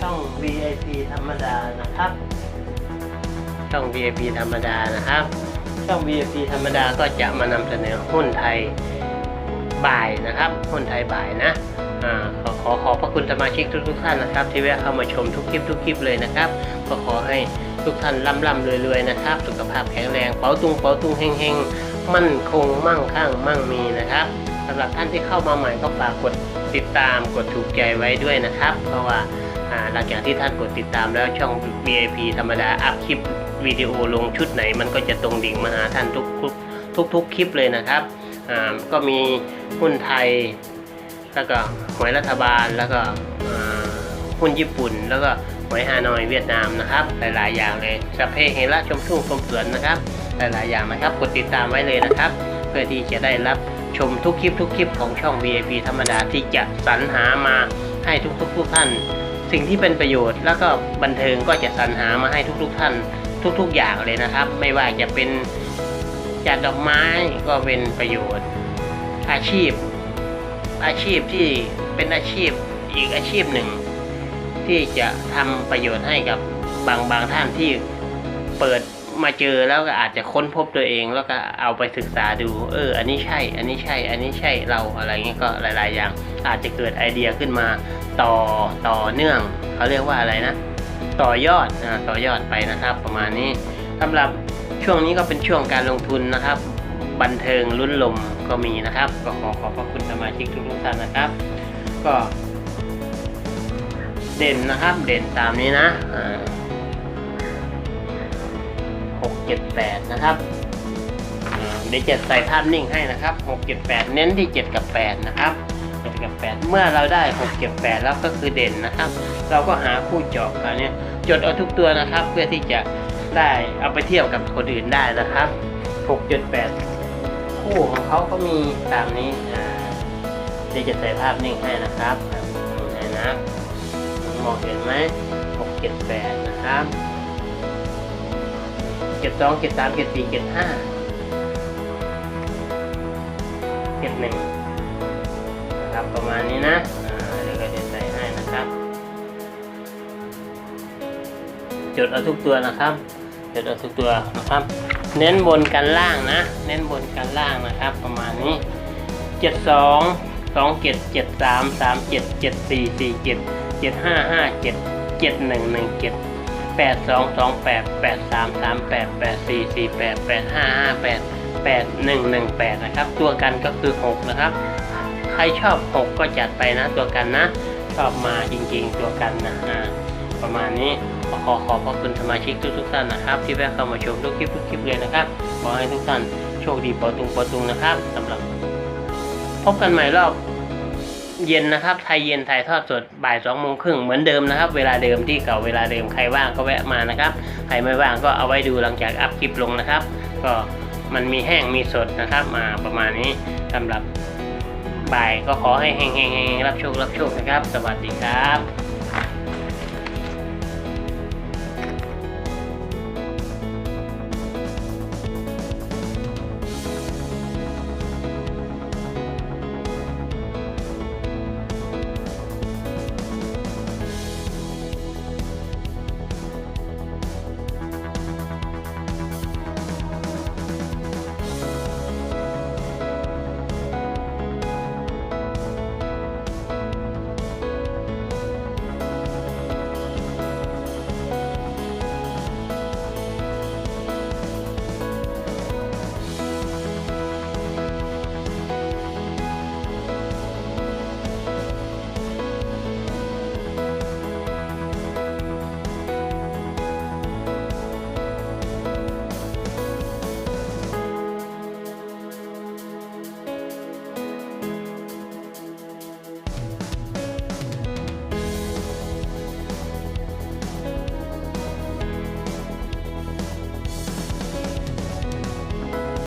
ช่อง VIP ธรรมดานะครับ ช่อง VIP ธรรมดานะครับ ช่อง VIP ธรรมดาก็จะมานำเสนอหุ้นไทยบ่ายนะครับ หุ้นไทยบ่ายนะอ่าขอขอขอบพระคุณสมาชิกทุกๆท่านนะครับ ที่แวะเข้ามาชมทุกคลิปทุกคลิปเลยนะครับก็ขอให้ทุกท่านร่ำร่ำรวยรวยนะครับ สุขภาพแข็งแรงเป๋าตุงเป๋าตุงเฮงเฮงมั่นคงมั่งคั่งมั่งมีนะครับสำหรับท่านที่เข้ามาใหม่ก็ฝากกด ติดตามกดถูกใจไว้ด้วยนะครับ เพราะว่าหลังจากที่ท่านกดติดตามแล้วช่อง VIP ธรรมดาอัพคลิปวิดีโอลงชุดไหน มันก็จะตรงดิ่งมาหาท่านทุกทุกทุกทุกคลิปเลยนะครับก็มีหุ้นไทย แล้วก็หวยรัฐบาลแล้วก็หุ้นญี่ปุ่น แล้วก็หวยฮานอยเวียดนามนะครับ หลายๆ อย่างเลยสเพเฮระชมทุ่งชมสวนนะครับ หลายๆ อย่างนะครับ กดติดตามไว้เลยนะครับ เพื่อที่จะได้รับ ชมทุกคลิปทุกคลิปของช่อง VIP ธรรมดาที่จะสรรหามาให้ทุกทุกท่าน สิ่งที่เป็นประโยชน์ แล้วก็บันเทิงก็จะสรรหามาให้ทุกๆท่าน ทุก ๆ อย่างเลยนะครับ ไม่ว่าจะเป็นจัดดอกไม้ก็เป็นประโยชน์ อาชีพ อาชีพที่เป็นอาชีพอีกอาชีพหนึ่ง ที่จะทำประโยชน์ให้กับบางบางท่านที่เปิด มาเจอแล้วก็อาจจะค้นพบตัวเองแล้วก็เอาไปศึกษาดู เออ อันนี้ใช่ อันนี้ใช่ อันนี้ใช่เราอะไรเงี้ยก็หลาย ๆ อย่าง อาจจะเกิดไอเดียขึ้นมาต่อต่อเนื่องเขาเรียกว่าอะไรนะ ต่อยอดนะต่อยอดไปนะครับ ประมาณนี้สำหรับช่วงนี้ก็เป็นช่วงการลงทุนนะครับ บันเทิงลุ้นลมก็มีนะครับ ก็ขอขอบพระคุณสมาชิกทุกท่านนะครับ ก็ เด่นนะครับ เด่นตามนี้นะอ่า 678 นะครับเดี๋ยวเจ็ดใส่ภาพนิ่งให้นะครับ678 เน้นที่ 7 กับ 8 นะครับ7กับ 8 เมื่อเราได้ 678 แล้วก็คือเด่นนะครับ เราก็หาคู่จอกคราวนี้จดเอาทุกตัวนะครับ เพื่อที่จะได้เอาไปเทียบกับคนอื่นได้นะครับ 678 คู่ของเขาก็มีตามนี้เดี๋ยวจะใส่ภาพนิ่งให้นะครับนะมองเห็นไหม678 นะครับ เจ็ดสองเจ็ดสามเจ็ดสี่เจ็ดห้าเจ็ดหนึ่งนะครับประมาณนี้นะเดี๋ยวก็จะใส่ให้นะครับ จดเอาทุกตัวนะครับจดเอาทุกตัวนะครับ เน้นบนกันล่างนะ เน้นบนกันล่างนะครับ ประมาณนี้เจ็ดสองสองเจ็ดเจ็ดสามสามเจ็ดเจ็ดสี่สี่เจ็ดเจ็ดห้าห้าเจ็ดเจ็ดหนึ่งหนึ่งเจ็ด แปดสองสองแปดแปดสามสามแปดแปดสี่สี่แปดแปดห้าห้าแปดแปดหนึ่งหนึ่งแปดนะครับ ตัวกันก็คือหกนะครับ ใครชอบหกก็จัดไปนะตัวกันนะ ชอบมาจริงๆตัวกันนะอ่าประมาณนี้ขอขอขอบพระคุณสมาชิกทุกๆท่านนะครับ ที่แวะเข้ามาชมทุกคลิปทุกคลิปเลยนะครับขอให้ทุกท่านโชคดีปอตุงปอตุงนะครับสำหรับ พบกันใหม่รอบ เย็นนะครับไทยเย็นถ่ายทอดสดบ่ายสองโมงครึ่งเหมือนเดิมนะครับ เวลาเดิมที่เก่าเวลาเดิมใครว่างก็แวะมานะครับ ใครไม่ว่างก็เอาไว้ดูหลังจากอัพคลิปลงนะครับ ก็มันมีแห้งมีสดนะครับ มาประมาณนี้สำหรับบ่ายก็ขอให้แห้งๆรับโชครับโชคนะครับ สวัสดีครับ